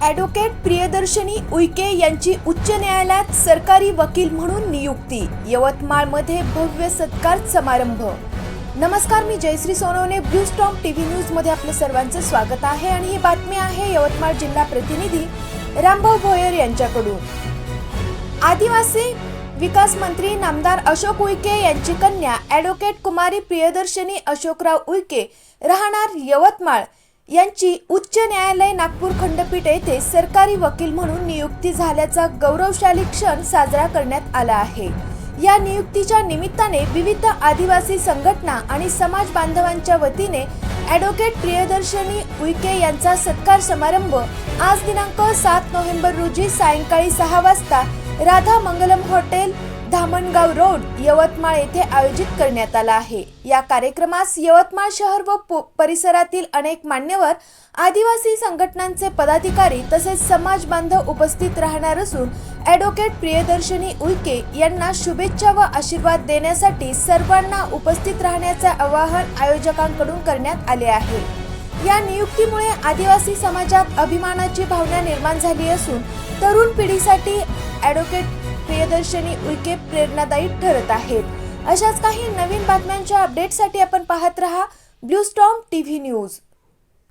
Advocate Priyadarshini Uike यांची उच्च न्यायालयात सरकारी वकील म्हणून नियुक्ती. यवतमाळमध्ये भव्य सत्कार समारंभ. नमस्कार मी Jayashree Sonawane blue storm T V न्यूजमध्ये आपलं सर्वांचं स्वागत आहे आणि ही बातमी आहे यवतमाळ जिल्हा प्रतिनिधी रामभाऊ भोयर यांच्याकडून. आदिवासी विकास मंत्री नामदार अशोक उईके यांची कन्या ॲडव्होकेट कुमारी प्रियदर्शनी अशोकराव उईके राहणार यवतमाळ. यांची उच्च न्यायालय नागपूर खंडपीठ येथे सरकारी वकील म्हणून नियुक्ती झाल्याचा गौरवशाली क्षण साजरा करण्यात आला आहे. या नियुक्तीच्या निमित्ताने विविध आदिवासी संघटना आणि समाज बांधवांच्या वतीने ॲडव्होकेट प्रियदर्शनी उईके यांचा सत्कार समारंभ आज दिनांक सात नोव्हेंबर रोजी सायंकाळी सहा वाजता राधा मंगलम हॉटेल धामणगाव रोड यवतमाळ येथे आयोजित करण्यात आला आहे. या कार्यक्रमास यवतमाळ शहर व परिसरातील अनेक मान्यवर आदिवासी संघटनांचे पदाधिकारी तसेच समाज बांधव उपस्थित राहणार असून ॲडव्होकेट प्रियदर्शनी उईके यांना शुभेच्छा व आशीर्वाद देण्यासाठी सर्वांना उपस्थित राहण्याचे आवाहन आयोजकांकडून करण्यात आले आहे. या नियुक्तीमुळे आदिवासी समाजात अभिमानाची भावना निर्माण झाली असून तरुण पिढीसाठी ॲडव्होकेट प्रियदर्शनी उईके प्रेरणादायी ठरत आहेत. अशाच काही नवीन बातम्यांच्या अपडेटसाठी आपण पाहत रहा. Blue storm T V news.